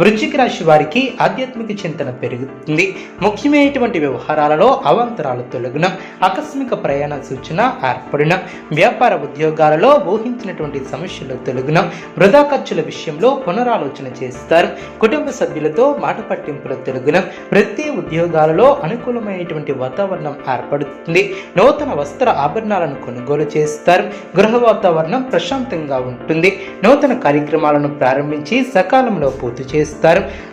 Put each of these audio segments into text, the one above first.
వృశ్చిక రాశి వారికి ఆధ్యాత్మిక చింతన పెరుగుతుంది. ముఖ్యమైనటువంటి వ్యవహారాలలో అవాంతరాలు తొలగిన ఆకస్మిక ప్రయాణ సూచన ఏర్పడిన వ్యాపార ఉద్యోగాలలో ఊహించినటువంటి సమస్యలు తొలగిన వృధా ఖర్చుల విషయంలో పునరాలోచన చేస్తారు. కుటుంబ సభ్యులతో మాట పట్టింపుల తొలగిన ప్రతి ఉద్యోగాలలో అనుకూలమైనటువంటి వాతావరణం ఏర్పడుతుంది. నూతన వస్త్ర ఆభరణాలను కొనుగోలు చేస్తారు. గృహ వాతావరణం ప్రశాంతంగా ఉంటుంది. నూతన కార్యక్రమాలను ప్రారంభించి సకాలంలో పూర్తి చేస్తారు.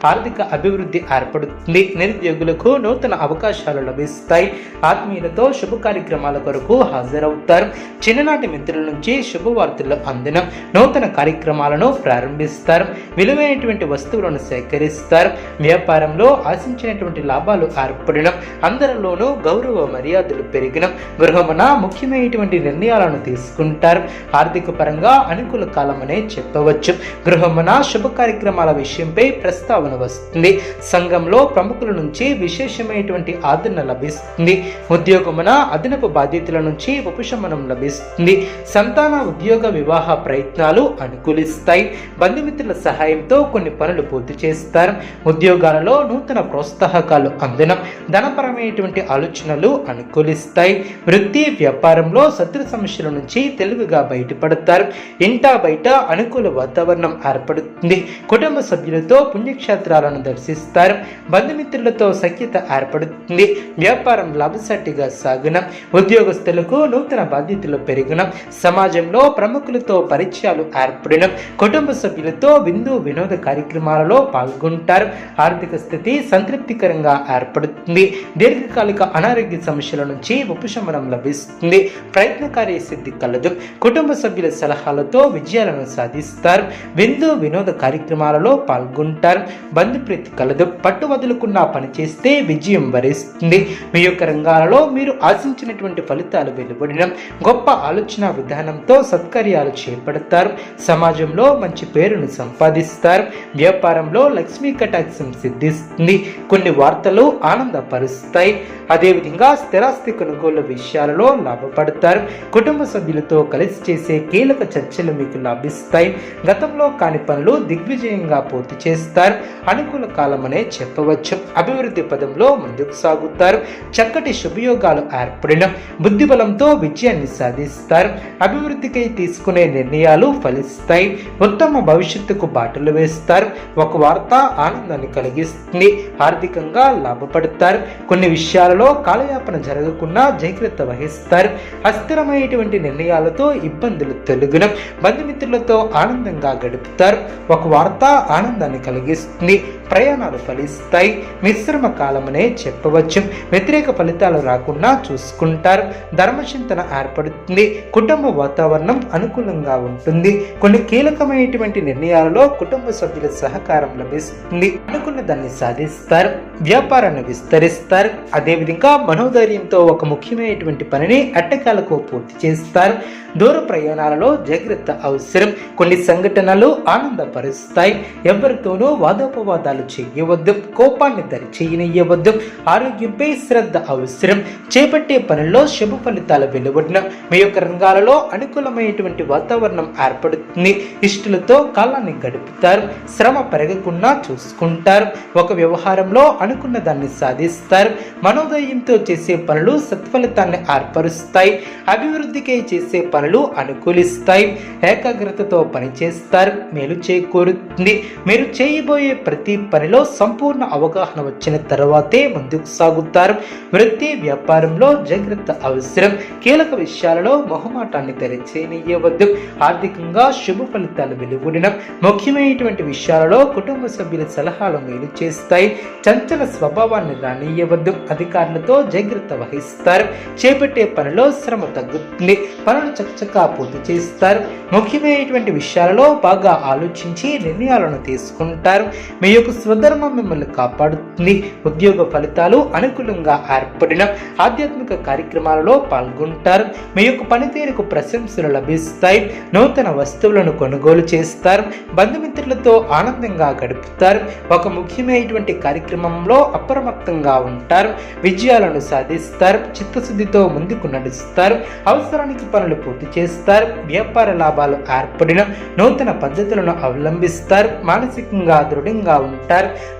ఆర్థిక అభివృద్ధి ఏర్పడుతుంది. నిరుద్యోగులకు నూతన అవకాశాలు లభిస్తాయి. ఆత్మీయులతో శుభ కార్యక్రమాల కొరకు హాజరవుతారు. చిన్ననాటి మిత్రుల నుంచి శుభవార్తలు అందిన నూతన కార్యక్రమాలను ప్రారంభిస్తారు. విలువైనటువంటి వస్తువులను సేకరిస్తారు. వ్యాపారంలో ఆశించినటువంటి లాభాలు ఏర్పడిన అందరిలోనూ గౌరవ మర్యాదలు పెరిగిన గృహమున ముఖ్యమైనటువంటి నిర్ణయాలను తీసుకుంటారు. ఆర్థిక పరంగా అనుకూల కాలమనే చెప్పవచ్చు. గృహమున శుభ కార్యక్రమాల విషయంపై ప్రస్తావన వస్తుంది. సంఘంలో ప్రముఖుల నుంచి విశేషమైనటువంటి ఆదరణ లభిస్తుంది. ఉద్యోగమున అదనపు బాధ్యతల నుంచి ఉపశమనం లభిస్తుంది. సంతాన ఉద్యోగ వివాహ ప్రయత్నాలు అనుకూలిస్తాయి. బంధుమిత్రుల సహాయంతో కొన్ని పనులు పూర్తి చేస్తారు. ఉద్యోగాలలో నూతన ప్రోత్సాహకాలు అందడం ధనపరమైనటువంటి ఆలోచనలు అనుకూలిస్తాయి. వృత్తి వ్యాపారంలో శత్రు సమస్యల నుంచి తెలివిగా బయటపడతారు. ఇంటా బయట అనుకూల వాతావరణం ఏర్పడుతుంది. కుటుంబ సభ్యులతో పుణ్యక్షేత్రాలను దర్శిస్తారు. బంధుమిత్రులతో సఖ్యత ఏర్పడుతుంది. వ్యాపారం లాభసాటిగా సాగున. ఉద్యోగస్తులకు నూతన బాధ్యతలు పెరిగిన. సమాజంలో ప్రముఖులతో పరిచయాలు ఏర్పడిన. కుటుంబ సభ్యులతో విందు వినోద కార్యక్రమాలలో పాల్గొంటారు. ఆర్థిక స్థితి సంతృప్తికరంగా ఏర్పడుతుంది. దీర్ఘకాలిక అనారోగ్య సమస్యల నుంచి ఉపశమనం లభిస్తుంది. ప్రయత్నకార్య సిద్ధి కలదు. కుటుంబ సభ్యుల సలహాలతో విజయాలను సాధిస్తారు. విందు వినోద కార్యక్రమాలలో పాల్గొంటారు బంధుప్రీతి కలదు. పట్టు వదులుకున్న పని చేస్తే విజయం వరిస్తుంది. మీ యొక్క రంగాలలో మీరు ఆశించినటువంటి ఫలితాలు వెలువడిన గొప్ప ఆలోచన విధానంతో సత్కార్యాలు చేపడతారు. సమాజంలో మంచి పేరును సంపాదిస్తారు. వ్యాపారంలో లక్ష్మీ కటాక్షం సిద్ధిస్తుంది. కొన్ని వార్తలు ఆనందపరుస్తాయి. అదేవిధంగా స్థిరాస్తి కొనుగోలు విషయాలలో లాభపడతారు. కుటుంబ సభ్యులతో కలిసి చేసే కీలక చర్చలు మీకు లాభిస్తాయి. గతంలో కాని పనులు దిగ్విజయంగా పూర్తి చేస్తారు. అనుకూల కాలమనే చెప్పవచ్చు. అభివృద్ధి పదంలో ముందుకు సాగుతారు. చక్కటి శుభయోగాలు ఏర్పడిన బుద్ధిబలంతో విజయాన్ని సాధిస్తారు. అభివృద్ధికై తీసుకునే నిర్ణయాలు ఫలిస్తాయి. ఉత్తమ భవిష్యత్తుకు బాటలు వేస్తారు. ఒక వార్త ఆనందాన్ని కలిగిస్తుంది. ఆర్థికంగా లాభపడతారు. కొన్ని విషయాలలో కాలయాపన జరగకుండా జాగ్రత్త వహిస్తారు. అస్థిరమైనటువంటి నిర్ణయాలతో ఇబ్బందులు తొలగిన బంధుమిత్రులతో ఆనందంగా గడుపుతారు. ఒక వార్త ఆనందాన్ని కలిగిస్తుంది. ప్రయాణాలు ఫలిస్తాయి. మిశ్రమ కాలమనే చెప్పవచ్చు. వ్యతిరేక ఫలితాలు రాకుండా చూసుకుంటారు. ధర్మచింతన ఏర్పడుతుంది. కుటుంబ వాతావరణం అనుకూలంగా ఉంటుంది. కొన్ని కీలకమైనటువంటి నిర్ణయాలలో కుటుంబ సభ్యుల సహకారం లభిస్తుంది. అనుకున్న దాన్ని సాధిస్తారు. వ్యాపారాన్ని విస్తరిస్తారు. అదేవిధంగా మనోధైర్యంతో ఒక ముఖ్యమైనటువంటి పనిని అట్టకాలకు పూర్తి చేస్తారు. దూర ప్రయాణాలలో జాగ్రత్త అవసరం. కొన్ని సంఘటనలు ఆనందపరుస్తాయి. ఎవరితోనూ వాదోపవాదాలు చేయవద్దు కోపాన్ని దరి చేయనియవద్దు ఆరోగ్యంపై శ్రద్ధ అవసరం. చేపట్టే పనుల్లో శుభ ఫలితాలు వెలువడిన మీ యొక్క రంగాలలో అనుకూలమైనటువంటి వాతావరణం ఏర్పడుతుంది. ఇష్టలతో కాలాన్ని గడుపుతారు శ్రమ పెరగకుండా చూసుకుంటారు. ఒక వ్యవహారంలో అనుకున్న దాన్ని సాధిస్తారు. మనోదయంతో చేసే పనులు సత్ఫలితాన్ని ఏర్పరుస్తాయి. అభివృద్ధికై చేసే పనులు అనుకూలిస్తాయి. ఏకాగ్రతతో పనిచేస్తారు మేలు చేకూరుతుంది. మీరు చేయబోయే ప్రతి పనిలో సంపూర్ణ అవగాహన వచ్చిన తర్వాతే ముందుకు సాగుతారు. వృత్తి వ్యాపారంలో జాగ్రత్త అవసరం. కీలక విషయాలలో మొహమాటాన్ని తెరచేయవద్దు ఆర్థికంగా శుభ ఫలితాలు వెలువడిన ముఖ్యమైనటువంటి విషయాలలో కుటుంబ సభ్యుల సలహాలు మేలు చేస్తాయి. చంచల స్వభావాన్ని రానియవద్దు అధికారులతో జాగ్రత్త వహిస్తారు. చేపట్టే పనిలో శ్రమ తగ్గుతుంది. పనులు చకచకా పూర్తి చేస్తారు. ముఖ్యమైనటువంటి విషయాలలో బాగా ఆలోచించి నిర్ణయాలను తీసుకుంటారు. మీ యొక్క స్వధర్మం మిమ్మల్ని కాపాడుతుంది. ఉద్యోగ ఫలితాలు అనుకూలంగా ఏర్పడిన ఆధ్యాత్మిక కార్యక్రమాలలో పాల్గొంటారు. మీ యొక్క పనితీరుకు ప్రశంసలు లభిస్తాయి. నూతన వస్తువులను కొనుగోలు చేస్తారు. బంధుమిత్రులతో ఆనందంగా గడుపుతారు. ఒక ముఖ్యమైనటువంటి కార్యక్రమంలో అప్రమత్తంగా ఉంటారు. విజయాలను సాధిస్తారు. చిత్తశుద్ధితో ముందుకు నడుస్తారు. అవసరానికి పనులు పూర్తి చేస్తారు. వ్యాపార లాభాలు ఏర్పడిన నూతన పద్ధతులను అవలంబిస్తారు. మానసికంగా దృఢంగా ఉంటారు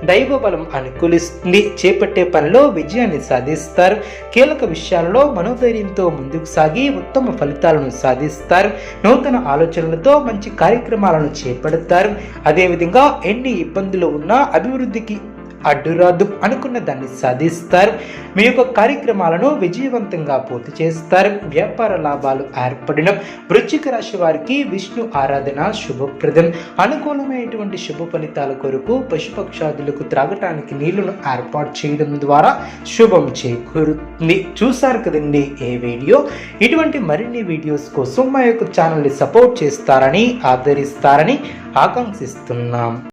దైవ బలం అనుకూలిస్తుంది. చేపట్టే పనిలో విజయాన్ని సాధిస్తారు. కీలక విషయాలలో మనోధైర్యంతో ముందుకు సాగి ఉత్తమ ఫలితాలను సాధిస్తారు. నూతన ఆలోచనలతో మంచి కార్యక్రమాలను చేపడతారు. అదేవిధంగా ఎన్ని ఇబ్బందులు ఉన్నా అభివృద్ధికి అడ్డురాదు అనుకున్న దాన్ని సాధిస్తారు. మీ యొక్క కార్యక్రమాలను విజయవంతంగా పూర్తి చేస్తారు. వ్యాపార లాభాలు ఏర్పడిన వృశ్చిక రాశి వారికి విష్ణు ఆరాధన శుభప్రదం. అనుకూలమైనటువంటి శుభ ఫలితాల కొరకు పశుపక్షాదులకు త్రాగటానికి నీళ్ళను ఏర్పాటు చేయడం ద్వారా శుభం చేకూరుతుంది. చూశారు కదండి ఏ వీడియో? ఇటువంటి మరిన్ని వీడియోస్ కోసం మా యొక్క ఛానల్ని సపోర్ట్ చేస్తారని ఆదరిస్తారని ఆకాంక్షిస్తున్నాం.